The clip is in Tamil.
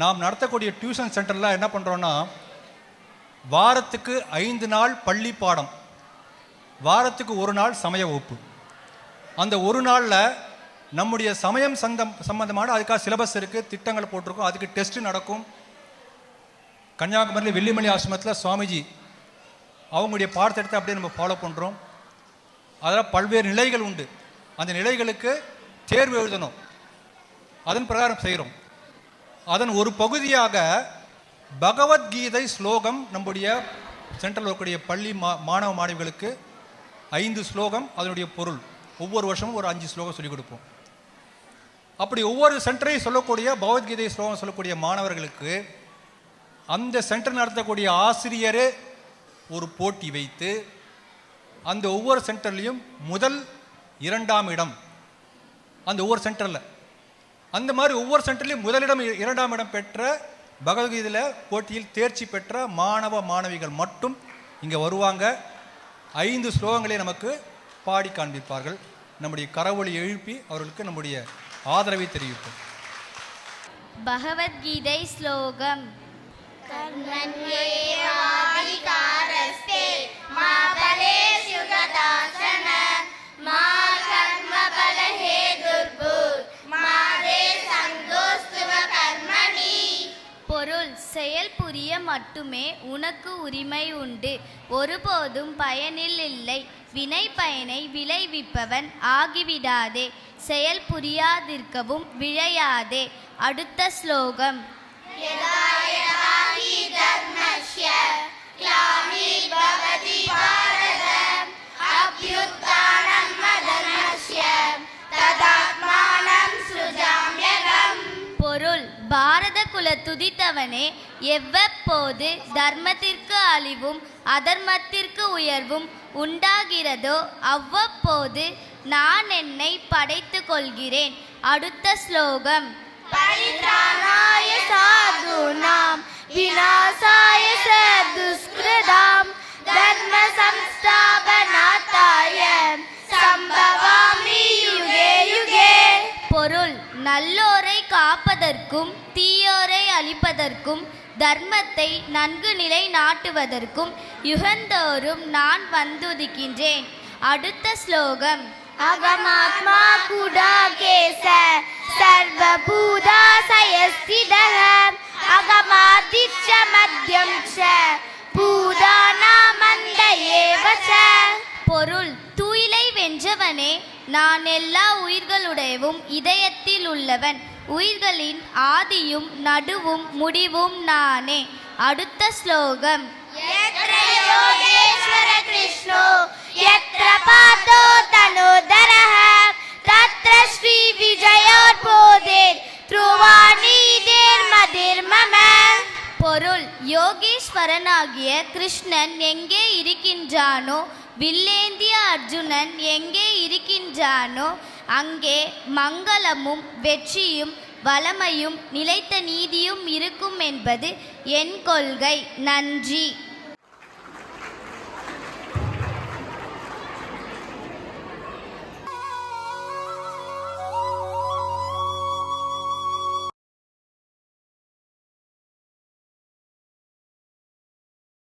நாம் நடத்தக்கூடிய டியூஷன் சென்டரில் என்ன பண்ணுறோன்னா வாரத்துக்கு ஐந்து நாள் பள்ளி பாடம். வாரத்துக்கு ஒரு நாள் சமய வகுப்பு. அந்த ஒரு நாளில் நம்முடைய சமயம் சந்தம் சம்பந்தமான அதுக்காக சிலபஸ் இருக்குது திட்டங்கள் போட்டிருக்கோம் அதுக்கு டெஸ்ட்டு நடக்கும். கன்னியாகுமரியில் வெள்ளிமலை ஆசிரமத்தில் சுவாமிஜி அவங்களுடைய பாடத்திட்டத்தை அப்படியே நம்ம ஃபாலோ பண்ணுறோம் அதில் பல்வேறு நிலைகள் உண்டு. அந்த நிலைகளுக்கு தேர்வு எழுதணும். அதன் பிரகாரம் செய்கிறோம் அதன் ஒரு பகுதியாக பகவத்கீதை ஸ்லோகம் நம்முடைய சென்ட்ரல் இருக்கக்கூடிய பள்ளி மா மாணவ மாணவிகளுக்கு ஐந்து ஸ்லோகம் அதனுடைய பொருள். ஒவ்வொரு வருஷமும் ஒரு அஞ்சு ஸ்லோகம் சொல்லிக் கொடுப்போம். அப்படி ஒவ்வொரு சென்டரையும் சொல்லக்கூடிய பகவத்கீதை ஸ்லோகம் சொல்லக்கூடிய மாணவர்களுக்கு அந்த சென்டர் நடத்தக்கூடிய ஆசிரியரே ஒரு போட்டி வைத்து அந்த ஒவ்வொரு சென்டர்லேயும் முதல் இரண்டாம் இடம். அந்த ஒவ்வொரு சென்டரில் அந்த மாதிரி ஒவ்வொரு சென்டர்லையும் முதலிடம் இரண்டாம் இடம் பெற்ற பகவத்கீதையில் போட்டியில் தேர்ச்சி பெற்ற மாணவ மாணவிகள் மட்டும் இங்கே வருவாங்க. ஐந்து ஸ்லோகங்களை நமக்கு பாடி காண்பிப்பார்கள். நம்முடைய கரவொளி எழுப்பி அவர்களுக்கு நம்முடைய ஆதரவை தெரிவிப்போம். பகவத்கீதை ஸ்லோகம். கர்மண்யே மட்டுமே உனக்கு உரிமை உண்டு. ஒருபோதும் பயனில் இல்லை. வினை பயனை விளைவிப்பவன் ஆகிவிடாதே. செயல் புரியாதிருக்கவும் விழையாதே. அடுத்த ஸ்லோகம். துதித்தவனே எவ்வப்போது தர்மத்திற்கு அழிவும் அதர்மத்திற்கு உயர்வும் உண்டாகிறதோ அவ்வப்போது நான் என்னை படைத்து கொள்கிறேன் அடுத்த ஸ்லோகம். பரித்ராணாய சாதுனாம் விநாசாய தர்ம சம்ஸ்தாபனாத்தாய சம்பவாமி பொருள் நல்லோரை காப்பதற்கும் தீயோரை அழிப்பதற்கும் தர்மத்தை நன்கு நிலை நாட்டுவதற்கும் யுகந்தோறும் நான் வந்துதிக்கின்றேன். அடுத்த ஸ்லோகம். அகமாத்மா குடா கேச சர்வ பூதா சயஸ்திதக அகமாதிச்ச மத்யம் ச பூதானா மந்த ஏவச பொருள் தூயிலை வென்றவனே நான் எல்லா உயிர்களுடையவும் இதயத்தில் உள்ளவன் உயிர்களின் ஆதியும் நடுவும் முடிவும் நானே. அடுத்த ஸ்லோகம். கிருஷ்ணோ எத்திர பாதோ தனோதரஹ. தத்ர ஸ்ரீ விஜயோர் போதேர் திருவாணிதேர் மதிர் மம. பொருள். யோகேஸ்வரனாகிய கிருஷ்ணன் எங்கே இருக்கின்றானோ வில்லேந்திய அர்ஜுனன் எங்கே இருக்கின்றானோ அங்கே மங்களமும் வெற்றியும் வளமையும் நிலைத்த நீதியும் இருக்கும் என்பது என் கொள்கை. நன்றி.